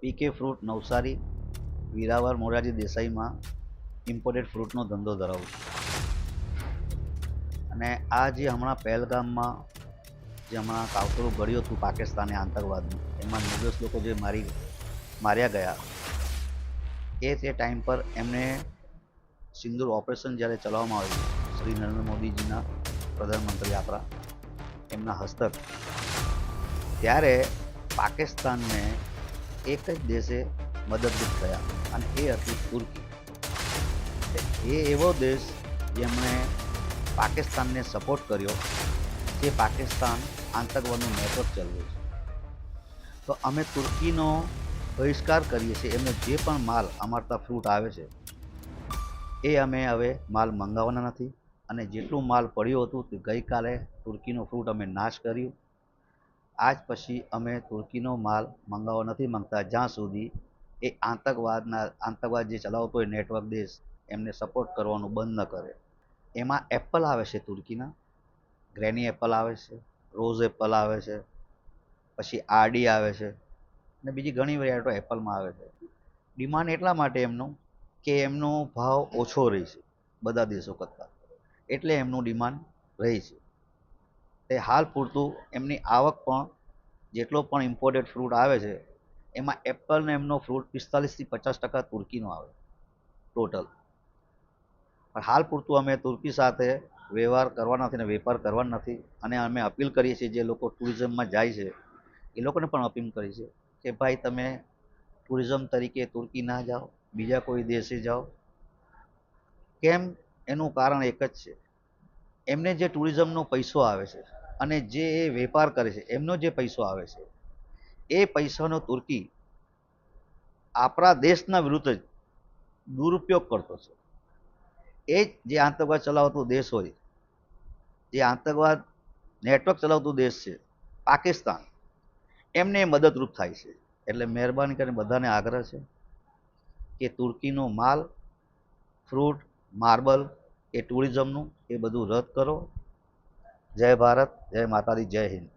PK fruit Navsari, વીરાવર, મોરારજી, દેસાઈમાં imported ફ્રૂટનો ધંધો ધરાવું છું. અને આ જે હમણાં પહેલગામમાં જે હમણાં કાવતરું ઘડ્યું હતું પાકિસ્તાની આતંકવાદનું, એમાં નિર્દોષ લોકો જે મારી, માર્યા ગયા, એ તે ટાઈમ પર એમને સિંદૂર ઓપરેશન જ્યારે ચલાવવામાં આવ્યું, શ્રી નરેન્દ્ર મોદીજીના પ્રધાનમંત્રી આપણા, એમના હસ્તક, ત્યારે પાકિસ્તાનને એક જ દેશે મદદરૂપ થયા અને એ હતી તુર્કી. એ એવો દેશ જેમણે પાકિસ્તાનને સપોર્ટ કર્યો, જે પાકિસ્તાન આતંકવાદનું નેટવર્ક ચલાવ્યું છે. તો અમે તુર્કીનો બહિષ્કાર કરીએ છીએ, એમનો જે પણ માલ અમારતા ફ્રૂટ આવે છે, એ અમે હવે માલ મંગાવવાના નથી. અને જેટલું માલ પડ્યું હતું તે ગઈકાલે તુર્કીનો ફ્રૂટ અમે નાશ કર્યું. આજ પછી અમે તુર્કીનો માલ મંગાવવા નથી માંગતા. જ્યાં સુધી એ આતંકવાદના, આતંકવાદ જે ચલાવતો હોય નેટવર્ક દેશ, એમને સપોર્ટ કરવાનું બંધ ન કરે. એમાં એપલ આવે છે તુર્કીના. ગ્રેની એપલ આવે છે રોઝ એપલ આવે છે, પછી આરડી આવે છે અને બીજી ઘણી વેરાયટીઓ એપલમાં આવે છે. ડિમાન્ડ એટલા માટે એમનું કે એમનો ભાવ ઓછો રહે છે બધા દેશો કરતાં. એટલે એમનું ડિમાન્ડ રહે છે. તે હાલ પૂરતું એમની આવક પણ જેટલો પણ ઇમ્પોર્ટેડ ફ્રૂટ આવે છે, એમાં એપલ ને એમનો ફ્રૂટ પિસ્તાલીસથી પચાસ ટકા તુર્કીનો આવે ટોટલ હાલ પૂરતું અમે તુર્કી સાથે વ્યવહાર કરવાના નથી અને વેપાર કરવાના નથી અને અમે અપીલ કરીએ છીએ જે લોકો ટુરિઝમમાં જાય છે, એ લોકોને પણ અપીલ કરી છે કે ભાઈ તમે ટુરિઝમ તરીકે તુર્કી ના જાઓ, બીજા કોઈ દેશે જાઓ. કેમ? એનું કારણ એક જ છે. એમને જે ટુરિઝમનો પૈસો આવે છે અને જે એ વેપાર કરે છે, એમનો જે પૈસો આવે છે, એ પૈસાનો તુર્કી આપણા દેશના વિરુદ્ધ જ દુરુપયોગ કરતો છે. એ જ જે આતંકવાદ ચલાવતો દેશ હોય, જે આતંકવાદ નેટવર્ક ચલાવતો દેશ છે, પાકિસ્તાન, એમને મદદરૂપ થાય છે. એટલે મહેરબાની કરીને બધાને આગ્રહ છે કે તુર્કીનો માલ, ફ્રૂટ, માર્બલ એ ટુરિઝમનું એ બધું રદ કરો. જય ભારત જય માતાજી જય હિન્દ.